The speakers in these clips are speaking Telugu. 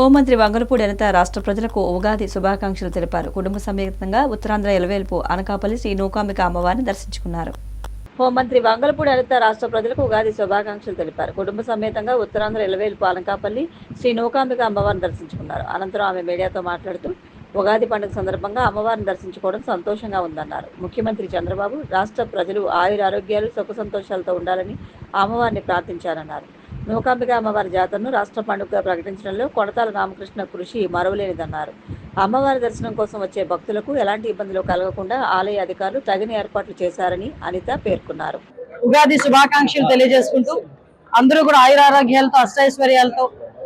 హోంమంత్రి వంగలపూడి అనిత రాష్ట్ర ప్రజలకు ఉగాది శుభాకాంక్షలు తెలిపారు. కుటుంబ సమేతంగా ఉత్తరాంధ్ర ఎలవేల్పు అనకాపల్లి శ్రీ నూకాంబిక అమ్మవారిని దర్శించుకున్నారు. హోంమంత్రి వంగలపూడి అనిత రాష్ట్ర ప్రజలకు ఉగాది శుభాకాంక్షలు తెలిపారు. కుటుంబ సమేతంగా ఉత్తరాంధ్ర ఎలవేల్పు అనకాపల్లి శ్రీ నూకాంబిక అమ్మవారిని దర్శించుకున్నారు. అనంతరం ఆమె మీడియాతో మాట్లాడుతూ ఉగాది పండుగ సందర్భంగా అమ్మవారిని దర్శించుకోవడం సంతోషంగా ఉందన్నారు. ముఖ్యమంత్రి చంద్రబాబు రాష్ట్ర ప్రజలు ఆయుర ఆరోగ్యాలు సుఖ సంతోషాలతో ఉండాలని అమ్మవారిని ప్రార్థించారన్నారు. నూకాంబిక అమ్మవారి జాతరను రాష్ట్ర పండుగగా ప్రకటించడంలో కొడతాల రామకృష్ణ కృషి మరవలేనిదన్నారు. అమ్మవారి దర్శనం కోసం వచ్చే భక్తులకు ఎలాంటి ఇబ్బందులు కలగకుండా ఆలయ అధికారులు తగిన ఏర్పాట్లు చేశారని అనిత పేర్కొన్నారు. ఉగాది శుభాకాంక్షలు తెలియజేసుకుంటూ అందరూ కూడా ఆయురారోగ్యాలతో అష్టైశ్వర్యాలతో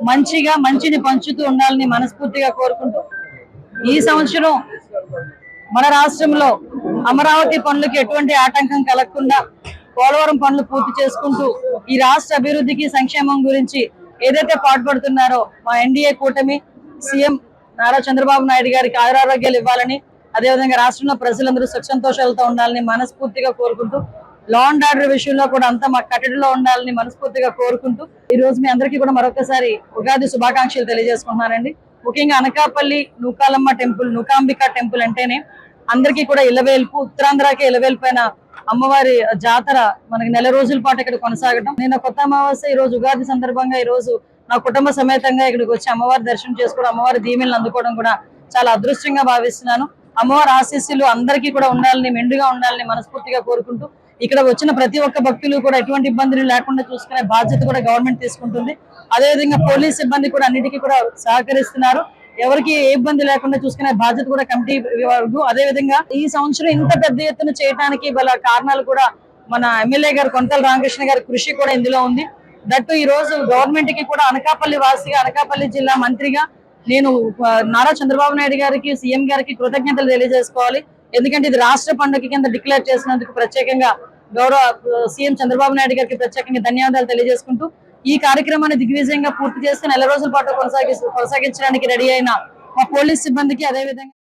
మంచిగా మంచిని పంచుతూ ఉండాలని మనస్ఫూర్తిగా కోరుకుంటూ ఈ సంవత్సరం మన రాష్ట్రంలో అమరావతి పనులకు ఎటువంటి ఆటంకం కలగకుండా పోలవరం పనులు పూర్తి చేసుకుంటూ ఈ రాష్ట్ర అభివృద్ధికి సంక్షేమం గురించి ఏదైతే పాటుపడుతున్నారో మా ఎన్డీఏ కూటమి సీఎం నారా చంద్రబాబు నాయుడు గారికి ఆయురారోగ్యాలు ఇవ్వాలని అదేవిధంగా రాష్ట్రంలో ప్రజలందరూ సుఖ సంతోషాలతో ఉండాలని మనస్ఫూర్తిగా కోరుకుంటూ లా అండ్ ఆర్డర్ విషయంలో కూడా అంతా మా కట్టడిలో ఉండాలని మనస్ఫూర్తిగా కోరుకుంటూ ఈ రోజు మీ అందరికీ కూడా మరొకసారి ఉగాది శుభాకాంక్షలు తెలియజేసుకుంటున్నానండి. ముఖ్యంగా అనకాపల్లి నూకాలమ్మ టెంపుల్ నూకాంబిక టెంపుల్ అంటేనే అందరికీ కూడా ఇలవేల్పు ఉత్తరాంధ్రకి ఇలవేల్పైన అమ్మవారి జాతర మనకి నెల రోజుల పాటు ఇక్కడ కొనసాగడం నేను కొత్త అమావాస్య ఈ రోజు ఉగాది సందర్భంగా ఈ రోజు నా కుటుంబ సమేతంగా ఇక్కడికి వచ్చి అమ్మవారి దర్శనం చేసుకోవడం అమ్మవారి దీవెనలు అందుకోవడం కూడా చాలా అదృష్టంగా భావిస్తున్నాను. అమ్మవారి ఆశీస్సులు అందరికీ కూడా ఉండాలని మెండుగా ఉండాలని మనస్ఫూర్తిగా కోరుకుంటూ ఇక్కడ వచ్చిన ప్రతి ఒక్క భక్తులు కూడా ఎటువంటి ఇబ్బందులు లేకుండా చూసుకునే బాధ్యత కూడా గవర్నమెంట్ తీసుకుంటుంది. అదేవిధంగా పోలీస్ సిబ్బంది కూడా అన్నిటికీ కూడా సహకరిస్తున్నారు. ఎవరికి ఏ ఇబ్బంది లేకుండా చూసుకునే బాధ్యత కూడా కమిటీ వారు అదే విధంగా ఈ సంవత్సరం ఇంత పెద్ద ఎత్తున చేయడానికి గల కారణాలు కూడా మన ఎమ్మెల్యే గారు కొంతల రామకృష్ణ గారి కృషి కూడా ఇందులో ఉంది. దట్టు ఈ రోజు గవర్నమెంట్కి కూడా అనకాపల్లి వాసిగా అనకాపల్లి జిల్లా మంత్రిగా నేను నారా చంద్రబాబు నాయుడు గారికి సీఎం గారికి కృతజ్ఞతలు తెలియజేసుకోవాలి. ఎందుకంటే ఇది రాష్ట్ర పండుగ కింద డిక్లేర్ చేసినందుకు ప్రత్యేకంగా గౌరవ సీఎం చంద్రబాబు నాయుడు గారికి ప్రత్యేకంగా ధన్యవాదాలు తెలియజేసుకుంటూ ఈ కార్యక్రమాన్ని దిగ్విజయంగా పూర్తి చేసి నెల రోజుల పాటు కొనసాగి కొనసాగించడానికి రెడీ అయిన మా పోలీస్ సిబ్బందికి అదేవిధంగా